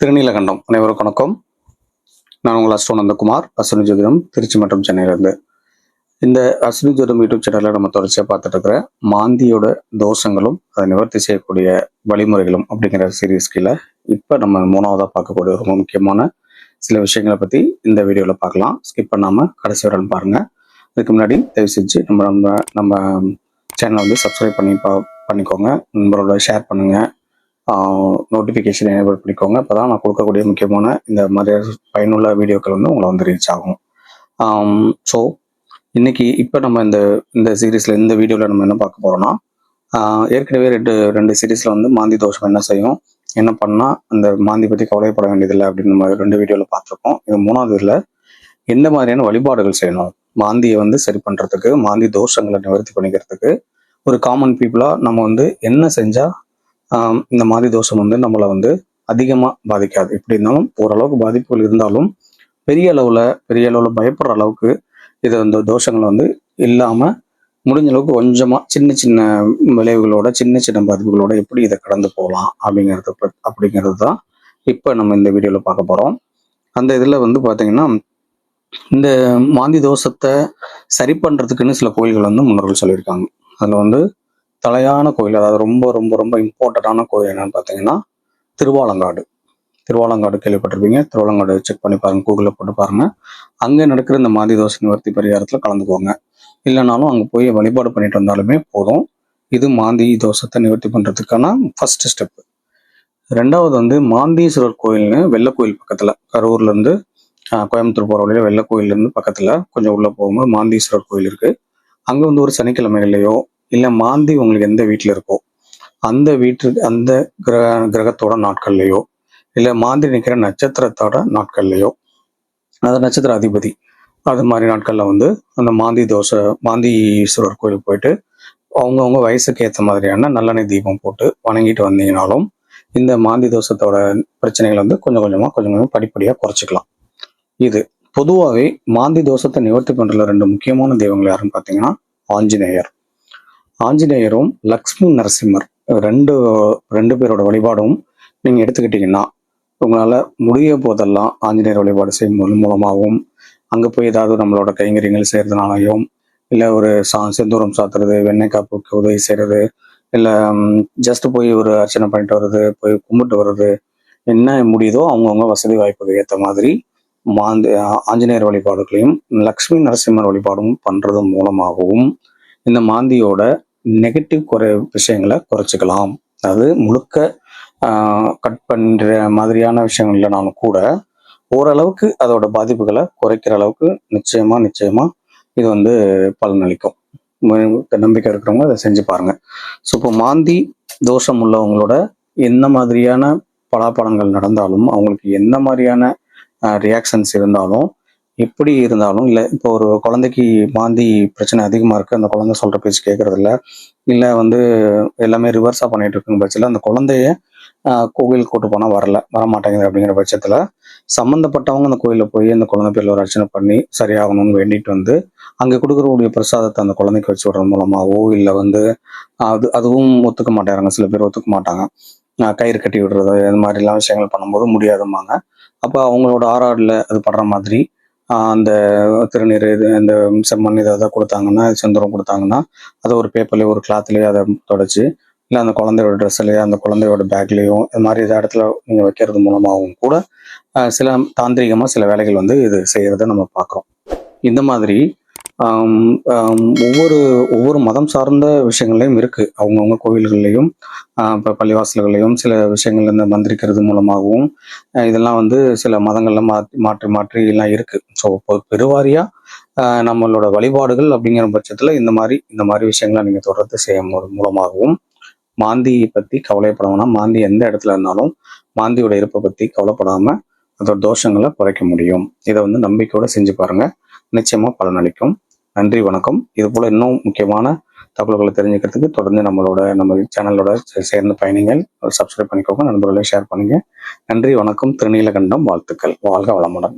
திருநீலகண்டம். அனைவருக்கும் வணக்கம். நான் உங்கள் அஸ்டோ நந்தகுமார் அஸ்வினி ஜோதிடம் திருச்சி மற்றும் சென்னையிலிருந்து. இந்த அஸ்வினி ஜோதிடம் யூடியூப் சேனலில் நம்ம தொடர்ச்சியாக பார்த்துட்டு இருக்கிற மாந்தியோட தோஷங்களும் அதை நிவர்த்தி செய்யக்கூடிய வழிமுறைகளும் அப்படிங்கிற சீரீஸ் கீழே இப்போ நம்ம மூணாவதாக பார்க்கக்கூடிய ரொம்ப முக்கியமான சில விஷயங்களை பற்றி இந்த வீடியோவில் பார்க்கலாம். ஸ்கிப் பண்ணாமல் கடைசி வரலும் பாருங்கள் அதுக்கு முன்னாடி தயவு செஞ்சு நம்ம நம்ம நம்ம சேனலை வந்து சப்ஸ்கிரைப் பண்ணி பா பண்ணிக்கோங்க. நண்பரோட ஷேர் பண்ணுங்கள் நோட்டிஃபிகேஷன் எனேபிள் பண்ணிக்கோங்க. அப்போ தான் நான் கொடுக்கக்கூடிய முக்கியமான இந்த மாதிரி பயனுள்ள வீடியோக்கள் வந்து உங்களை வந்து ரீச் ஆகும். ஸோ இன்னைக்கு இப்போ நம்ம இந்த இந்த சீரீஸில் இந்த வீடியோவில் நம்ம என்ன பார்க்க போகிறோம்னா ஏற்கனவே ரெண்டு ரெண்டு சீரீஸில் வந்து மாந்தி தோஷம் என்ன செய்யும் என்ன பண்ணால் அந்த மாந்தி பற்றி கவலைப்பட வேண்டியதில்லை அப்படின்னு நம்ம ரெண்டு வீடியோவில் பார்த்துருக்கோம். இது மூணாவது இதில் எந்த மாதிரியான வழிபாடுகள் செய்யணும்? மாந்தியை வந்து சரி பண்ணுறதுக்கு மாந்தி தோஷங்களை நிவர்த்தி பண்ணிக்கிறதுக்கு ஒரு காமன் பீப்புளாக நம்ம வந்து என்ன செஞ்சால் இந்த மாதிரி தோஷம் வந்து நம்மளை வந்து அதிகமாக பாதிக்காது. எப்படி இருந்தாலும் ஓரளவுக்கு பாதிப்புகள் இருந்தாலும் பெரிய அளவில் பெரிய அளவில் பயப்படுற அளவுக்கு இது அந்த தோஷங்களை வந்து இல்லாமல் முடிஞ்ச அளவுக்கு கொஞ்சமாக சின்ன சின்ன விளைவுகளோட சின்ன சின்ன பாதிப்புகளோட எப்படி இதை கடந்து போகலாம் அப்படிங்கிறது ப- அப்படிங்கிறது தான் இப்போ நம்ம இந்த வீடியோவில் பார்க்க போகிறோம் அந்த இதில் வந்து பார்த்தீங்கன்னா இந்த மாந்தி தோஷத்தை சரி பண்ணுறதுக்குன்னு சில கோயில்கள் வந்து முன்னோர்கள் சொல்லியிருக்காங்க. அதில் வந்து தலையான கோயில் அதாவது ரொம்ப ரொம்ப ரொம்ப இம்பார்ட்டண்ட்டான கோயில் என்னன்னு பார்த்தீங்கன்னா திருவாலங்காடு. திருவாலங்காடு கேள்விப்பட்டிருப்பீங்க. திருவாலங்காடு செக் பண்ணி பாருங்க கூகுளில் போட்டு பாருங்க. அங்கே நடக்கிற இந்த மாதி தோசை நிவர்த்தி பரிகாரத்தில் கலந்துக்கோங்க. இல்லைனாலும் அங்கே போய் வழிபாடு பண்ணிட்டு வந்தாலுமே போதும். இது மாந்தி தோஷத்தை நிவர்த்தி பண்ணுறதுக்கான ஃபர்ஸ்ட் ஸ்டெப் ரெண்டாவது வந்து மாந்தீஸ்வரர் கோயில்னு வெள்ளை கோயில் பக்கத்தில் கரூர்லேருந்து கோயம்புத்தூர் போகிற வழியில் வெள்ளக்கோயிலேருந்து பக்கத்தில் கொஞ்சம் உள்ளே போகும்போது மாந்தீஸ்வரர் கோயில் இருக்குது அங்கே வந்து ஒரு சனிக்கிழமைகள்லையோ இல்லை மாந்தி உங்களுக்கு எந்த வீட்டில் இருக்கோ அந்த வீட்டு அந்த கிரக கிரகத்தோட நாட்கள்லையோ இல்லை மாந்தி நிற்கிற நட்சத்திரத்தோட நாட்கள்லையோ அந்த நட்சத்திர அதிபதி அது மாதிரி நாட்களில் வந்து அந்த மாந்தி தோசை மாந்தி ஈஸ்வரர் கோயிலுக்கு போயிட்டு அவங்கவுங்க வயசுக்கு ஏற்ற மாதிரியான நல்லெண்ணெய் தீபம் போட்டு வணங்கிட்டு வந்தீங்கனாலும் இந்த மாந்தி தோஷத்தோட பிரச்சனைகள் வந்து கொஞ்சம் கொஞ்சமாக கொஞ்சம் கொஞ்சமாக படிப்படியாக குறைச்சிக்கலாம். இது பொதுவாகவே மாந்தி தோஷத்தை நிவர்த்தி பண்ணுற ரெண்டு முக்கியமான தெய்வங்கள் யாருன்னு பார்த்தீங்கன்னா ஆஞ்சநேயர். ஆஞ்சநேயரும் லக்ஷ்மி நரசிம்மர் ரெண்டு ரெண்டு பேரோட வழிபாடும் நீங்கள் எடுத்துக்கிட்டிங்கன்னா உங்களால் முடிய போதெல்லாம் ஆஞ்சநேயர் வழிபாடு செய்யும் மூலமாகவும் அங்கே போய் ஏதாவது நம்மளோட கைங்கரியங்கள் செய்கிறதுனாலையும் இல்லை ஒரு சா செந்தூரம் சாத்துறது வெண்ணெய் காப்புக்கு உதவி செய்கிறது இல்லை ஜஸ்ட் போய் ஒரு அர்ச்சனை பண்ணிட்டு வர்றது போய் கும்பிட்டு வர்றது என்ன முடியுதோ அவங்கவுங்க வசதி வாய்ப்புக்கு ஏற்ற மாதிரி மாந்த ஆஞ்சநேயர் வழிபாடுகளையும் லக்ஷ்மி நரசிம்மர் வழிபாடும் பண்ணுறது மூலமாகவும் இந்த மாந்தியோட நெகட்டிவ் குறை விஷயங்களை குறைச்சிக்கலாம். அதாவது முழுக்க கட் பண்ணுற மாதிரியான விஷயங்கள் இல்லைனாலும் கூட ஓரளவுக்கு அதோட பாதிப்புகளை குறைக்கிற அளவுக்கு நிச்சயமா நிச்சயமா இது வந்து பலனளிக்கும். நம்பிக்கை இருக்கிறவங்க அதை செஞ்சு பாருங்க. ஸோ இப்போ மாந்தி தோஷம் உள்ளவங்களோட என்ன மாதிரியான பலாபலங்கள் நடந்தாலும் அவங்களுக்கு என்ன மாதிரியான ரியாக்ஷன்ஸ் இருந்தாலும் எப்படி இருந்தாலும் இல்லை இப்போ ஒரு குழந்தைக்கு மாந்தி பிரச்சனை அதிகமாக இருக்குது அந்த குழந்தை சொல்கிற பேச்சு கேட்குறதில்ல இல்லை வந்து எல்லாமே ரிவர்ஸாக பண்ணிட்டு இருக்குங்க பட்சத்தில் அந்த குழந்தைய கோவில் கூட்டு போனால் வரல வர மாட்டேங்குது அப்படிங்கிற பட்சத்தில் சம்மந்தப்பட்டவங்க அந்த கோயிலில் போய் அந்த குழந்தை பேரில் ஒரு அர்ச்சனை பண்ணி சரியாகணும்னு வேண்டிட்டு வந்து அங்கே கொடுக்குறக்கூடிய பிரசாதத்தை அந்த குழந்தைக்கு வச்சு விடுறது மூலமாகவோ இல்லை வந்து அது அதுவும் ஒத்துக்க மாட்டாங்க சில பேர் ஒத்துக்க மாட்டாங்க. கயிறு கட்டி விடுறது இந்த மாதிரிலாம் விஷயங்கள் பண்ணும்போது முடியாதும்பாங்க. அப்போ அவங்களோட ஆறாடில் அது படுற மாதிரி அந்த திருநீர் இது இந்த செம்மண் இதை அதை கொடுத்தாங்கன்னா செந்தூரம் கொடுத்தாங்கன்னா அதை ஒரு பேப்பர்லேயோ ஒரு கிளாத்லேயோ அதை தொடச்சி இல்லை அந்த குழந்தையோட ட்ரெஸ்லையோ அந்த குழந்தையோட பேக்லேயோ இது மாதிரி இதை இடத்துல நீங்கள் வைக்கிறது மூலமாகவும் கூட சில தாந்திரிகமாக சில வேலைகள் வந்து இது செய்கிறத நம்ம பார்க்குறோம். இந்த மாதிரி ஒவ்வொரு ஒவ்வொரு மதம் சார்ந்த விஷயங்கள்லையும் இருக்கு. அவங்கவுங்க கோவில்கள்லையும் இப்போ பள்ளிவாசல்கள்லையும் சில விஷயங்கள் இந்த மந்திரிக்கிறது மூலமாகவும் இதெல்லாம் வந்து சில மதங்கள்ல மாற்றி மாற்றி மாற்றி எல்லாம் இருக்கு. ஸோ பெருவாரியா நம்மளோட வழிபாடுகள் அப்படிங்கிற பட்சத்துல இந்த மாதிரி இந்த மாதிரி விஷயங்களை நீங்க தொடர்ந்து செய்யும் மூலமாகவும் மாந்தியை பத்தி கவலைப்பட வேணாம். மாந்தி எந்த இடத்துல இருந்தாலும் மாந்தியோட இருப்பை பத்தி கவலைப்படாம அதோட தோஷங்களை குறைக்க முடியும். இதை வந்து நம்பிக்கையோட செஞ்சு பாருங்க. நிச்சயமா பலனளிக்கும். நன்றி வணக்கம். இது போல இன்னும் முக்கியமான தகவல்களை தெரிஞ்சுக்கிறதுக்கு தொடர்ந்து நம்மளோட நம்ம சேனலோட சேர்ந்த சேர்ந்து பயணிகள் சப்ஸ்கிரைப் பண்ணிக்கோங்க நண்பர்களையும் ஷேர் பண்ணுங்க. நன்றி வணக்கம். திருநீலகண்டம் வாழ்த்துக்கள். வாழ்க வளமுடன்.